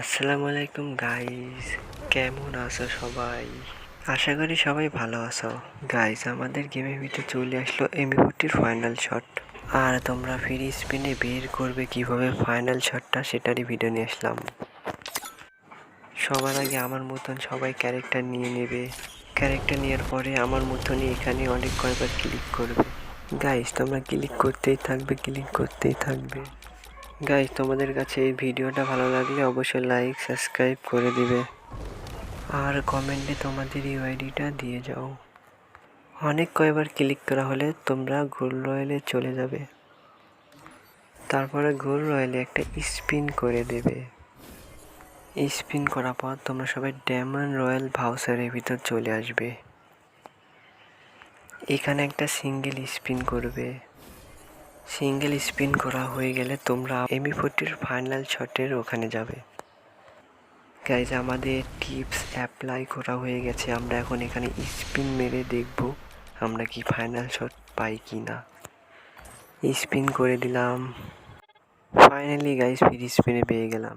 আসসালামু আলাইকুম গাইস কেমন আছো সবাই? আশা করি সবাই ভালো আছো। গাইজ আমাদের গেমের ভিতরে চলে আসলো এমবি ফোরটির ফাইনাল শট আর তোমরা ফ্রি স্পিনে বের করবে কীভাবে ফাইনাল শটটা সেটারই ভিডিও নিয়ে আসলাম। সবার আগে আমার মতন সবাই ক্যারেক্টার নিয়ে নেবে। ক্যারেক্টার নেওয়ার পরে আমার মতনই এখানে অনেক কয়েকবার ক্লিক করবে। গাইজ তোমরা ক্লিক করতেই থাকবে ক্লিক করতেই থাকবে। গাইস তোমাদের কাছে এই ভিডিওটা ভালো লাগলে অবশ্যই লাইক সাবস্ক্রাইব করে দিবে। আর কমেন্টে তোমাদের ইউআইডিটা দিয়ে যাও। অনেক কয়বার ক্লিক করা হলে তোমরা গোল রয়েলে চলে যাবে। তারপরে গোল রয়েলে একটা স্পিন করে দেবে। স্পিন করার পর তোমরা সবাই ডায়মন্ড রয়্যাল ভাউসারের ভিতর চলে আসবে। এখানে একটা সিঙ্গেল স্পিন করবে। সিঙ্গেল স্পিন করা হয়ে গেলে তোমরা এমি ফোরটির ফাইনাল শটের ওখানে যাবে। গাইজ আমাদের টিপস অ্যাপ্লাই করা হয়ে গেছে। আমরা এখন এখানে স্পিন মেরে দেখব আমরা কি ফাইনাল শট পাই কি না স্পিন করে দিলাম। ফাইনালি গাইজ ফ্রি স্পিনে পেয়ে গেলাম।